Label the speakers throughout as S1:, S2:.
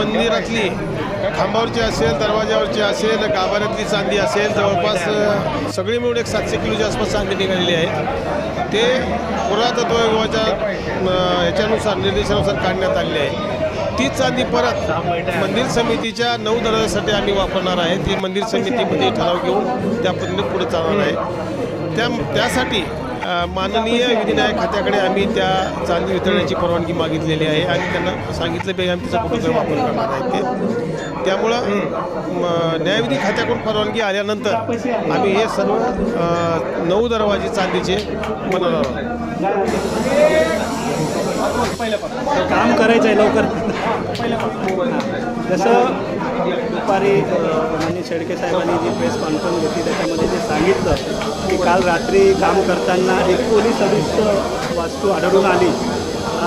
S1: मंदिरातली खांबावरची असेल दरवाजावरची असेल गाभाऱ्यातली चांदी असेल जवळपास सगळी मिळून एक सातशे किलोच्या आसपास चांदी निघालेली आहे. ते पुरातत्व विभागाच्या याच्यानुसार निर्देशानुसार काढण्यात आलेली आहे. तीच चांदी परत मंदिर समितीच्या नऊ दरासाठी आम्ही वापरणार आहे. ती मंदिर समितीमध्ये ठराव घेऊन त्या पद्धतीने पुढे चालणार आहे. त्या त्यासाठी माननीय विधिन्याय खात्याकडे आम्ही त्या चांदी वितरण्याची परवानगी मागितलेली आहे आणि त्यांना सांगितलं की आम्ही त्याचा कुठं वापर करणार आहे ते. त्यामुळं न्यायविधी खात्याकडून परवानगी आल्यानंतर आम्ही हे सर्व नऊ दरवाजे चांदीचे बनवणार आहोत.
S2: काम करायचं आहे लवकर जसं म्हणजे दुपारी माननीय शेडके साहेबांनी जी प्रेस कॉन्फरन्स घेतली त्याच्यामध्ये जे सांगितलं की काल रात्री काम करताना एक पोलीस सदस्य वास्तू आढळून आली.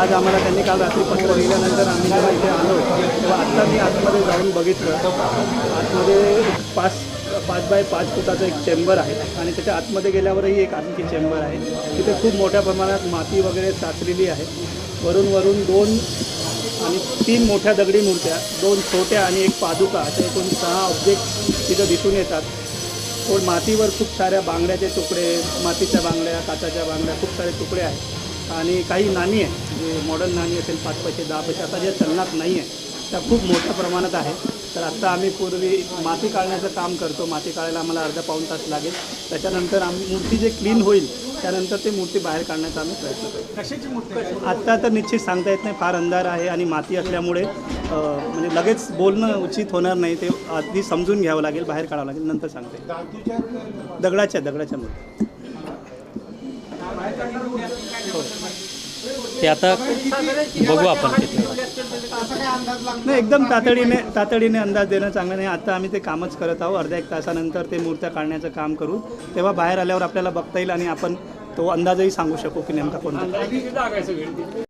S2: आज आम्हाला त्यांनी काल रात्री पत्र लिहिल्यानंतर आम्ही जेव्हा इथे आलो तेव्हा आत्ता मी आतमध्ये जाऊन बघितलं. आतमध्ये पाच पाच बाय पाच फुटाचं एक चेंबर आहे आणि त्याच्या आतमध्ये गेल्यावरही एक आणखी चेंबर आहे. तिथे खूप मोठ्या प्रमाणात माती वगैरे साचलेली आहे. वरून वरून दोन आणि तीन मोठ्या दगडी मूर्त्या दोन छोट्या आणि एक पादुका असे एकूण सहा ऑब्जेक्ट तिथं दिसून येतात. पण मातीवर खूप साऱ्या बांगड्याचे तुकडे मातीच्या बांगड्या काचाच्या बांगड्या खूप सारे तुकडे आहेत. आणि काही नाणी आहेत जे मॉडर्न नाणी असेल पाच पैसे दहा पैसे आता जे चलनात नाही आहे त्या खूप मोठ्या प्रमाणात आहे तर आत्ता आम्ही पूर्वी माती काढण्याचं काम करतो. माती काढायला आम्हाला अर्धा पाऊण तास लागेल. त्याच्यानंतर आम्ही मूर्ती जे क्लीन होईल त्यानंतर ती मूर्ती बाहेर काढण्याचा आम्ही प्रयत्न करतो.
S3: कशाची मूर्ती
S2: आत्ता तर निश्चित सांगता येत नाही फार अंधार आहे आणि माती असल्यामुळे म्हणजे लगेच बोलणं उचित होणार नाही ते आधी समजून घ्यावं लागेल बाहेर काढावं लागेल नंतर सांगता. येईल दगडाच्या दगडाच्या मूर्ती.
S4: ते आता बघू आपण
S2: नाही एकदम तातडीने तातडीने अंदाज देणं चांगलं नाही. आता आम्ही ते कामच करत आहोत. अर्ध्या एक तासानंतर ते मूर्त्या काढण्याचं काम करू. तेव्हा बाहेर आल्यावर आपल्याला बघता येईल आणि आपण तो अंदाजही सांगू शकू की नेमका कोणता.